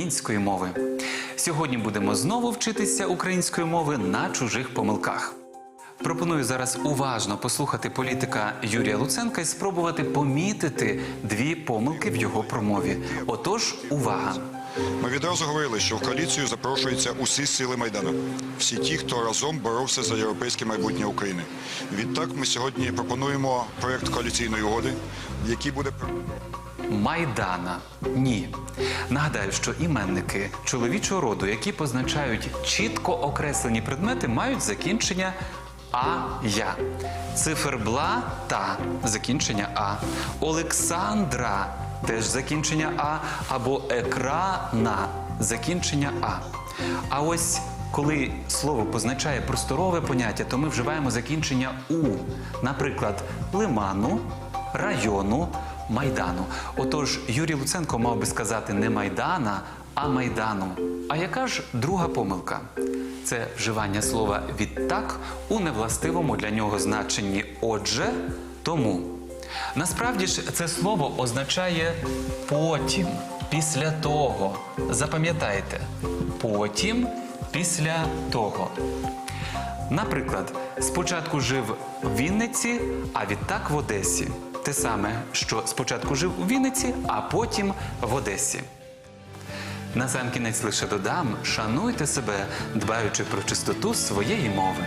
української мови. Сьогодні будемо знову вчитися української мови на чужих помилках. Пропоную зараз уважно послухати політика Юрія Луценка і спробувати помітити дві помилки в його промові. Отож, увага! Ми відразу говорили, що в коаліцію запрошуються усі сили майдану, всі ті, хто разом боровся за європейське майбутнє України. Відтак, ми сьогодні пропонуємо проект коаліційної угоди, який буде Майдана. Ні. Нагадаю, що іменники чоловічого роду, які позначають чітко окреслені предмети, мають закінчення а я. Цифербла та закінчення А. Олександра теж закінчення А. Або екрана закінчення А. А ось коли слово позначає просторове поняття, то ми вживаємо закінчення У. Наприклад, лиману, району, майдану. Отож, Юрій Луценко мав би сказати не майдана, а майдану. А яка ж друга помилка? Це вживання слова відтак у невластивому для нього значенні отже, тому. Насправді ж це слово означає потім, після того. Запам'ятайте, потім, після того. Наприклад, спочатку жив в Вінниці, а відтак в Одесі. Те саме, що спочатку жив у Вінниці, а потім в Одесі. На сам лише додам: шануйте себе, дбаючи про чистоту своєї мови.